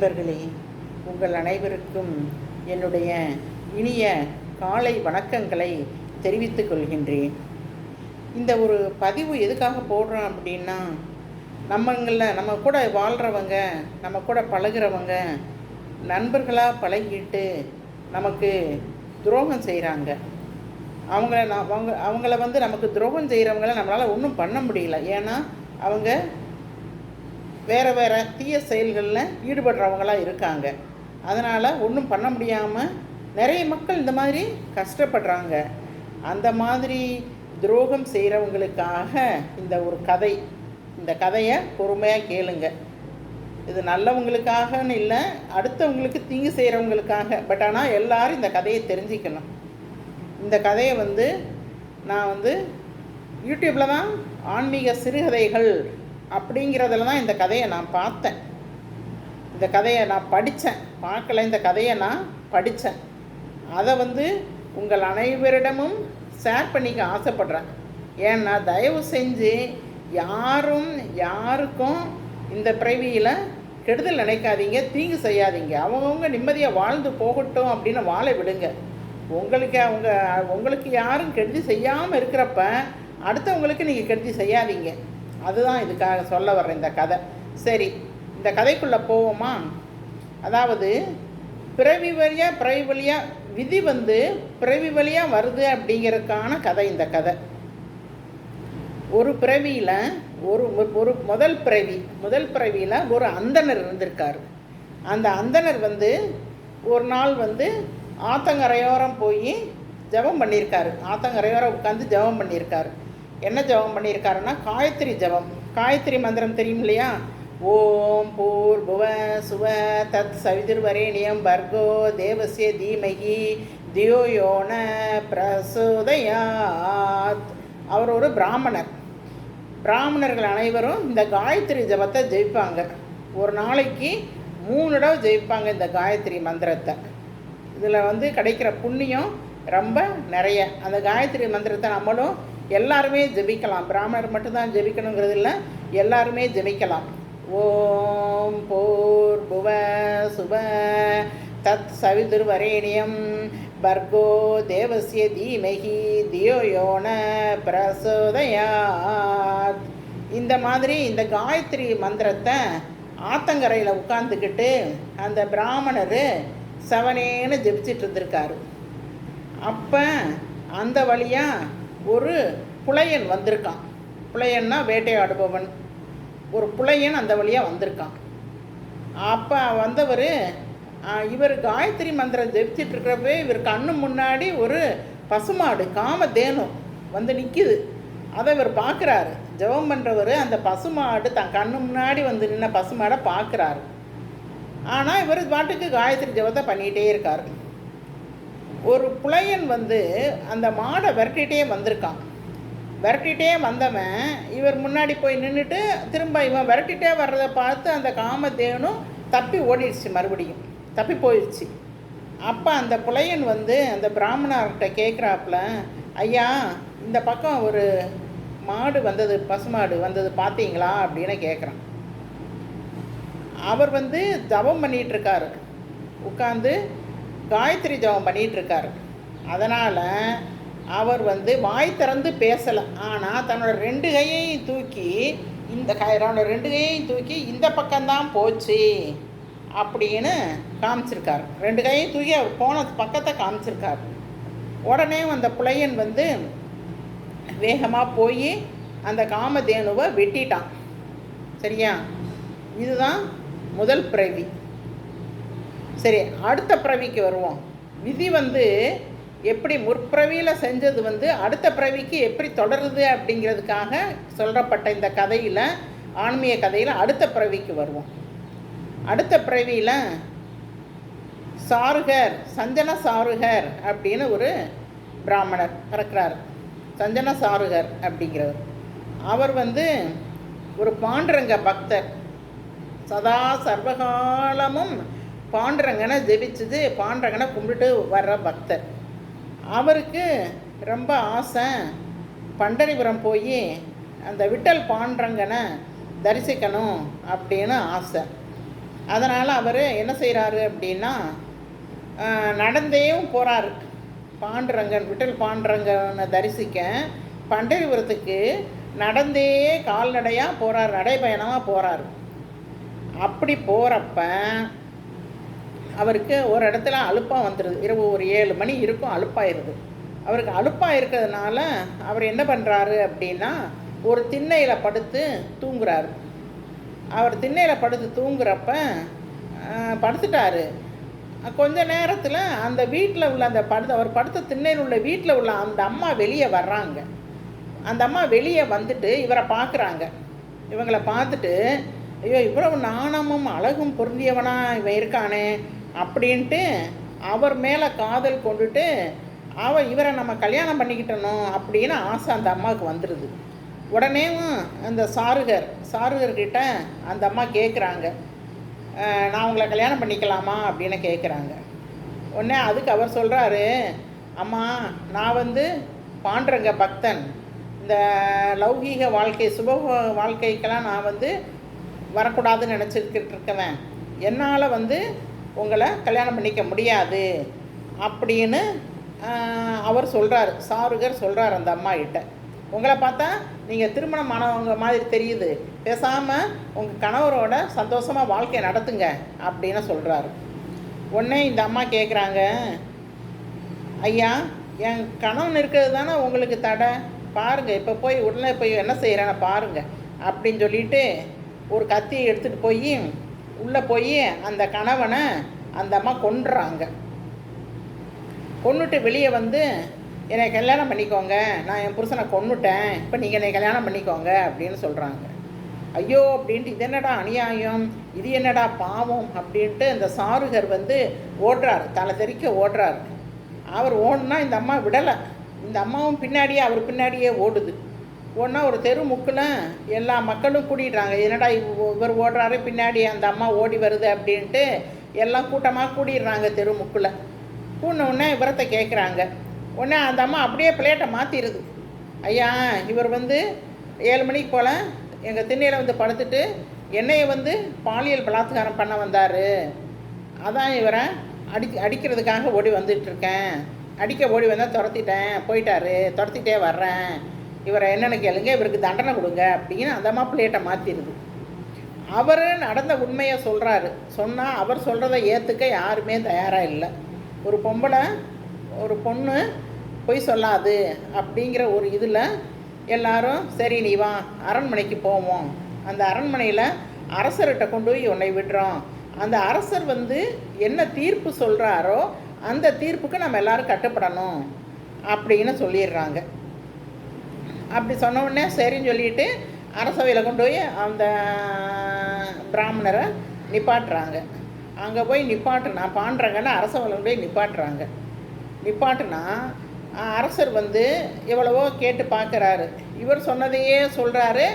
நண்பர்களே உங்கள் அனைவருக்கும் என்னுடைய இனிய காலை வணக்கங்களை தெரிவித்துக் கொள்கின்றேன். இந்த ஒரு பதிவு எதுக்காக போடுறோம் அப்படின்னா நம்மங்களில் நம்ம கூட வாழ்கிறவங்க நம்ம கூட பழகுறவங்க நண்பர்களாக பழகிட்டு நமக்கு துரோகம் செய்கிறாங்க அவங்கள நான் அவங்க அவங்கள வந்து நமக்கு துரோகம் செய்கிறவங்கள நம்மளால் ஒன்றும் பண்ண முடியல. ஏன்னா அவங்க வேறு வேறு தீய செயல்களில் ஈடுபடுறவங்களாக இருக்காங்க. அதனால் ஒன்றும் பண்ண முடியாமல் நிறைய மக்கள் இந்த மாதிரி கஷ்டப்படுறாங்க. அந்த மாதிரி துரோகம் செய்கிறவங்களுக்காக இந்த ஒரு கதை இந்த கதையை பொறுமையாக கேளுங்க. இது நல்லவங்களுக்காகன்னு இல்லை அடுத்தவங்களுக்கு தீங்கு செய்கிறவங்களுக்காக பட் ஆனால் எல்லாரும் இந்த கதையை தெரிஞ்சுக்கணும். இந்த கதையை வந்து நான் வந்து யூடியூப்பில் தான் ஆன்மீக சிறுகதைகள் அப்படிங்கிறதுல தான் இந்த கதையை நான் பார்த்தேன். இந்த கதையை நான் படித்தேன். பார்க்கல இந்த கதையை நான் படித்தேன். அதை வந்து உங்கள் அனைவரிடமும் ஷேர் பண்ணிக்க ஆசைப்பட்றேன். ஏன்னா தயவு செஞ்சு யாரும் யாருக்கும் இந்த பிறவியில் கெடுதல் நினைக்காதீங்க தீங்கு செய்யாதீங்க. அவங்கவுங்க நிம்மதியாக வாழ்ந்து போகட்டும் அப்படின்னு வாழ விடுங்க. உங்களுக்கு அவங்க உங்களுக்கு யாரும் கெடுதி செய்யாமல் இருக்கிறப்ப அடுத்தவங்களுக்கு நீங்கள் கெடுதி செய்யாதீங்க. அதுதான் இதுக்காக சொல்ல வர்றேன் இந்த கதை. சரி இந்த கதைக்குள்ளே போவோமா? அதாவது பிறவி வழியாக பிறவி வழியாக விதி வந்து பிறவி வழியாக வருது அப்படிங்கிறதுக்கான கதை இந்த கதை. ஒரு பிறவியில் ஒரு ஒரு முதல் பிறவி முதல் பிறவியில் ஒரு அந்தனர் இருந்திருக்கார். அந்த அந்தனர் வந்து ஒரு நாள் வந்து ஆத்தங்கரையோரம் போய் ஜபம் பண்ணியிருக்காரு. ஆத்தங்கரையோரம் உட்காந்து ஜபம் பண்ணியிருக்காரு. என்ன ஜபம் பண்ணியிருக்காருன்னா காயத்ரி ஜபம். காயத்ரி மந்திரம் தெரியும் இல்லையா? ஓம் பூர் புவ சுவ தத் சவிதிர்வரேணியம் பர்கோ தேவசிய தீமகி தியோயோன பிரசோதயாத். அவர் ஒரு பிராமணர். பிராமணர்கள் அனைவரும் இந்த காயத்ரி ஜபத்தை ஜெயிப்பாங்க. ஒரு நாளைக்கு மூணு தடவை ஜெயிப்பாங்க இந்த காயத்ரி மந்திரத்தை. இதில் வந்து கிடைக்கிற புண்ணியம் ரொம்ப நிறைய. அந்த காயத்ரி மந்திரத்தை நம்மளும் எல்லாருமே ஜெபிக்கலாம். பிராமணர் மட்டும்தான் ஜெபிக்கணுங்கிறது இல்லை எல்லாருமே ஜெபிக்கலாம். ஓம் போர் புவ சுப தத் சவிதுர்வரேணியம் பர்கோ தேவசிய தீமகி தியோயோன பிரசோதயாத். இந்த மாதிரி இந்த காயத்ரி மந்திரத்தை ஆத்தங்கரையில் உட்காந்துக்கிட்டு அந்த பிராமணர் செவனேன்னு ஜெபிச்சிட்டு இருந்திருக்காரு. அப்போ அந்த வழியாக ஒரு புலையன் வந்திருக்கான். புலையன்னா வேட்டையாடுபவன். ஒரு புலையன் அந்த வழியாக வந்திருக்கான். அப்போ வந்தவர் இவர் காயத்ரி மந்திரம் ஜெபிச்சிட்ருக்கிறப்பவே இவர் கண்ணு முன்னாடி ஒரு பசுமாடு காமதேனும் வந்து நிற்கிது அதை இவர் பார்க்குறாரு ஜெபம் பண்ணுறவர் அந்த பசுமாடு தன் கண்ணு முன்னாடி வந்து நின்ன பசுமாடை பார்க்குறாரு ஆனால் இவர் பாட்டுக்கு காயத்ரி ஜபத்தை பண்ணிகிட்டே இருக்கார். ஒரு புலையன் வந்து அந்த மாடை விரட்டிகிட்டே வந்திருக்கான். விரட்டிகிட்டே வந்தவன் இவர் முன்னாடி போய் நின்றுட்டு திரும்ப இவன் விரட்டிகிட்டே வர்றதை பார்த்து அந்த காமதேவனும் தப்பி ஓடிடுச்சு மறுபடியும். தப்பி போயிடுச்சு. அப்போ அந்த புலையன் வந்து அந்த பிராமணர்கிட்ட கேட்குறாப்புல ஐயா இந்த பக்கம் ஒரு மாடு வந்தது பசுமாடு வந்தது பார்த்தீங்களா? அப்படின்னு கேட்குறான் அவர் வந்து ஜபம் பண்ணிகிட்ருக்காரு உட்காந்து காயத்ரி ஜபம் பண்ணிகிட்ருக்காரு அதனால் அவர் வந்து வாய் திறந்து பேசலை. ஆனால் தன்னோட ரெண்டு கையையும் தூக்கி இந்த தன்னோட ரெண்டு கையையும் தூக்கி இந்த பக்கம்தான் போச்சு அப்படின்னு காமிச்சிருக்கார். ரெண்டு கையையும் தூக்கி அவர் போன பக்கத்தை காமிச்சிருக்கார். உடனே அந்த புலையன் வந்து வேகமாக போய் அந்த காமதேனுவை வெட்டிட்டான். சரியா? இதுதான் முதல் பிறவி. சரி அடுத்த பிறவிக்கு வருவோம். விதி வந்து எப்படி முற்பிறவியில் செஞ்சது வந்து அடுத்த பிறவிக்கு எப்படி தொடருது அப்படிங்கிறதுக்காக சொல்லப்பட்ட இந்த கதையில் ஆன்மீக கதையில் அடுத்த பிறவிக்கு வருவோம். அடுத்த பிறவியில் சாருகர் சஞ்சன சாருகர் அப்படின்னு ஒரு பிராமணர் பிறக்கிறார். சஞ்சன சாருகர் அப்படிங்கிறவர். அவர் வந்து ஒரு பாண்டுரங்க பக்தர். சதா சர்வகாலமும் பாண்டுரங்கனை ஜெபிச்சது பாண்டுரங்கனை கும்பிட்டுட்டு வர்ற பக்தர். அவருக்கு ரொம்ப ஆசை பண்டரிபுரம் போய் அந்த விட்டல் பாண்டுரங்கனை தரிசிக்கணும் அப்படின்னு ஆசை. அதனால் அவர் என்ன செய்கிறாரு அப்படின்னா நடந்தேயும் போகிறார் பாண்டுரங்கன் விட்டல் பாண்டுரங்கனை தரிசிக்க பண்டரிபுரத்துக்கு நடந்தே கால்நடையாக போகிறார் நடைபயணமாக போகிறார் அப்படி போகிறப்ப அவருக்கு ஒரு இடத்துல அலுப்பாக வந்துடுது இரவு ஒரு ஏழு மணி இருக்கும் அலுப்பாயிருது. அவருக்கு அலுப்பாக இருக்கிறதுனால அவர் என்ன பண்ணுறாரு அப்படின்னா ஒரு திண்ணையில் படுத்து தூங்குறாரு. அவர் திண்ணையில் படுத்து தூங்குறப்ப படுத்துட்டாரு. கொஞ்ச நேரத்தில் அந்த வீட்டில் உள்ள அந்த படுத்து அவர் படுத்த திண்ணையில் உள்ள வீட்டில் உள்ள அந்த அம்மா வெளியே வர்றாங்க. அந்த அம்மா வெளியே வந்துட்டு இவரை பார்க்குறாங்க இவங்களை பார்த்துட்டு ஐயோ இவ்வளவு நாணமும் அழகும் பொருந்தியவனா இவன் இருக்கானே? அப்படின்ட்டு அவர் மேலே காதல் கொண்டுட்டு அவ இவரை நம்ம கல்யாணம் பண்ணிக்கிட்டணும் அப்படின்னு ஆசை அந்த அம்மாவுக்கு வந்துடுது உடனேவும் அந்த சாருகர் சாருகர்கிட்ட அந்த அம்மா கேட்குறாங்க நான் உங்களை கல்யாணம் பண்ணிக்கலாமா? அப்படின்னு கேட்குறாங்க உடனே அதுக்கு அவர் சொல்கிறாரு அம்மா நான் வந்து பாண்டரங்க பக்தன். இந்த லௌகீக வாழ்க்கை சுப வாழ்க்கைக்கெல்லாம் நான் வந்து வரக்கூடாதுன்னு நினச்சிக்கிட்டு இருக்கவன். என்னால் வந்து உங்களை கல்யாணம் பண்ணிக்க முடியாது அப்படின்னு அவர் சொல்கிறார் சாருகர் சொல்கிறார் அந்த அம்மா கிட்ட உங்களை பார்த்தா நீங்கள் திருமணம் ஆனவங்க மாதிரி தெரியுது. பேசாமல் உங்கள் கணவரோட சந்தோஷமாக வாழ்க்கையை நடத்துங்க அப்படின்னு சொல்கிறாரு உடனே இந்த அம்மா கேட்குறாங்க ஐயா என் கணவன் இருக்கிறது தானே உங்களுக்கு தடை? பாருங்கள் இப்போ போய் உடனே போய் என்ன செய்கிறேன்னு பாருங்கள் அப்படின்னு சொல்லிட்டு ஒரு கத்தியை எடுத்துகிட்டு போய் உள்ளே போய் அந்த கணவனை அந்த அம்மா கொன்றுறாங்க கொண்டுட்டு வெளியே வந்து என்னை கல்யாணம் பண்ணிக்கோங்க. நான் என் புருஷனை கொண்டுட்டேன் இப்போ நீங்கள் என்னை கல்யாணம் பண்ணிக்கோங்க. அப்படின்னு சொல்கிறாங்க ஐயோ! அப்படின்ட்டு இது என்னடா அநியாயம்? இது என்னடா பாவம்? அப்படின்ட்டு இந்த சாருகர் வந்து ஓடுறார் தலை தெறிக்க ஓடுறார் அவர் ஓடுனா இந்த அம்மா விடலை. இந்த அம்மாவும் பின்னாடியே அவர் பின்னாடியே ஓடுது. ஒன்றா ஒரு தெரு முக்கில் எல்லா மக்களும் கூடிடுறாங்க. என்னடா இவ் இவர் ஓடுறாரு பின்னாடி அந்த அம்மா ஓடி வருது அப்படின்ட்டு எல்லாம் கூட்டமாக கூடிடுறாங்க தெரு முக்கில். கூடின உடனே விவரத்தை கேட்குறாங்க உடனே அந்த அம்மா அப்படியே பிளேட்டை மாற்றிடுது ஐயா இவர் வந்து ஏழு மணிக்கு போல் எங்கள் திண்ணையில் வந்து படுத்துட்டு என்னையை வந்து பாலியல் பலாத்காரம் பண்ண வந்தார். அதான் இவரை அடி அடிக்கிறதுக்காக ஓடி வந்துட்டுருக்கேன் அடிக்க ஓடி வந்தால் துரத்திட்டேன் போயிட்டாரு துரத்திட்டே வர்றேன். இவரை என்னென்னு கேளுங்க இவருக்கு தண்டனை கொடுங்க அப்படின்னு அந்த மாப்பிள்ளையிட்ட மாற்றிடுது அவர் நடந்த உண்மையை சொல்கிறாரு சொன்னால் அவர் சொல்கிறத ஏற்றுக்க யாருமே தயாராக இல்லை. ஒரு பொம்பளை ஒரு பொண்ணு பொய் சொல்லாது அப்படிங்கிற ஒரு இதில் எல்லாரும் சரி நீ வா அரண்மனைக்கு போவோம். அந்த அரண்மனையில் அரசர்கிட்ட கொண்டு போய் உன்னை விடுறோம். அந்த அரசர் வந்து என்ன தீர்ப்பு சொல்கிறாரோ அந்த தீர்ப்புக்கு நம்ம எல்லாரும் கட்டுப்படணும் அப்படின்னு சொல்லிடுறாங்க. அப்படி சொன்ன உடனே சரின்னு சொல்லிட்டு அரசவையில் கொண்டு போய் அந்த பிராமணரை நிப்பாட்டுறாங்க. அங்கே போய் நிப்பாட்டுனா பாண்டுறாங்கன்னு அரசவையில் கொண்டு போய் நிப்பாட்டுறாங்க. நிப்பாட்டுனா அரசர் வந்து எவ்வளவோ கேட்டு பார்க்குறாரு. இவர் சொன்னதையே சொல்கிறாரு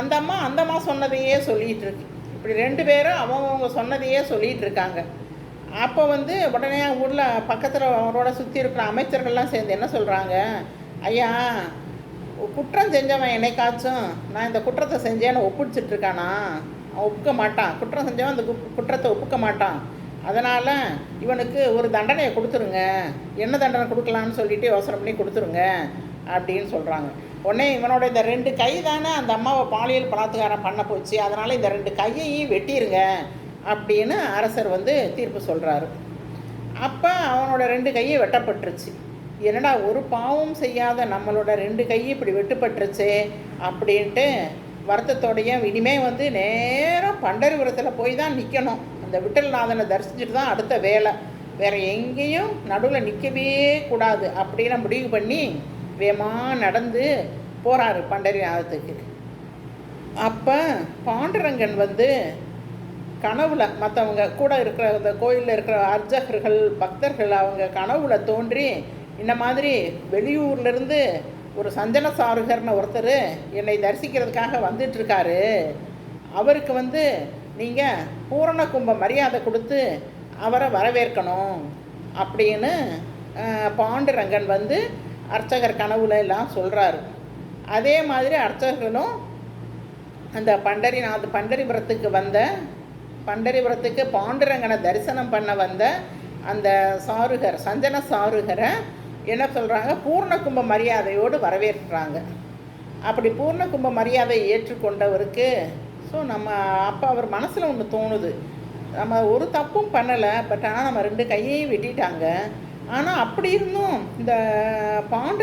அந்த அம்மா அந்த அம்மா சொன்னதையே சொல்லிகிட்டு இருக்கு. இப்படி ரெண்டு பேரும் அவங்கவுங்க சொன்னதையே சொல்லிகிட்டு இருக்காங்க. அப்போ வந்து உடனே ஊரில் பக்கத்தில் அவரோட சுற்றி இருக்கிற அமைச்சர்கள்லாம் சேர்ந்து என்ன சொல்கிறாங்க ஐயா குற்றம் செஞ்சவன் என்னைக்காச்சும் நான் இந்த குற்றத்தை செஞ்சேன்னு ஒப்பிடிச்சிட்டு இருக்கானா அவன் ஒப்புக்க மாட்டான். குற்றம் செஞ்சவன் அந்த கு- குற்றத்தை ஒப்புக்க மாட்டான். அதனால் இவனுக்கு ஒரு தண்டனையை கொடுத்துருங்க. என்ன தண்டனை கொடுக்கலான்னு சொல்லிட்டு யோசனை பண்ணி கொடுத்துருங்க அப்படின்னு சொல்கிறாங்க உடனே இவனோட இந்த ரெண்டு கை தானே அந்த அம்மாவை பாலியல் பலாத்காரம் பண்ண போச்சு. அதனால் இந்த ரெண்டு கையையும் வெட்டிடுங்க அப்படின்னு அரசர் வந்து தீர்ப்பு சொல்கிறாரு அப்போ அவனோட ரெண்டு கையும் வெட்டப்பட்டுருச்சு. என்னடா ஒரு பாவம் செய்யாத நம்மளோட ரெண்டு கையும் இப்படி வெட்டுப்பட்டுருச்சே அப்படின்ட்டு வருத்தத்தோடையும் இனிமே வந்து நேரம் பண்டரிபுரத்தில் போய் தான் நிற்கணும் அந்த விட்டல்நாதனை தரிசிச்சுட்டு தான் அடுத்த வேலை. வேற எங்கேயும் நடுவில் நிற்கவே கூடாது அப்படின்னு முடிவு பண்ணி வேகமாக நடந்து போகிறாரு பண்டரிநாதத்துக்கு அப்போ பாண்டரங்கன் வந்து கனவுல மற்றவங்க கூட இருக்கிற அந்த கோயிலில் இருக்கிற அர்ச்சகர்கள் பக்தர்கள் அவங்க கனவுல தோன்றி இந்த மாதிரி வெளியூர்லேருந்து ஒரு சஞ்சன சாருகர்னு ஒருத்தர் என்னை தரிசிக்கிறதுக்காக வந்துட்டுருக்காரு. அவருக்கு வந்து நீங்கள் பூரண கும்ப மரியாதை கொடுத்து அவரை வரவேற்கணும் அப்படின்னு பாண்டுரங்கன் வந்து அர்ச்சகர் கனவுல எல்லாம் சொல்கிறாரு அதே மாதிரி அர்ச்சகர்களும் அந்த பண்டரிநாத் பண்டரிபுரத்துக்கு வந்த பண்டரிபுரத்துக்கு பாண்டுரங்கனை தரிசனம் பண்ண வந்த அந்த சாருகர் சஞ்சன சாருகரை என்ன சொல்கிறாங்க பூர்ண கும்ப மரியாதையோடு வரவேற்கிறாங்க அப்படி பூர்ண கும்ப மரியாதையை ஏற்றுக்கொண்டவருக்கு ஸோ நம்ம அப்போ அவர் மனசில் ஒன்று தோணுது. நம்ம ஒரு தப்பும் பண்ணலை பட் ஆனால் நம்ம ரெண்டு கையையும் வெட்டிட்டாங்க. ஆனால் அப்படி இருந்தும் இந்த பாண்ட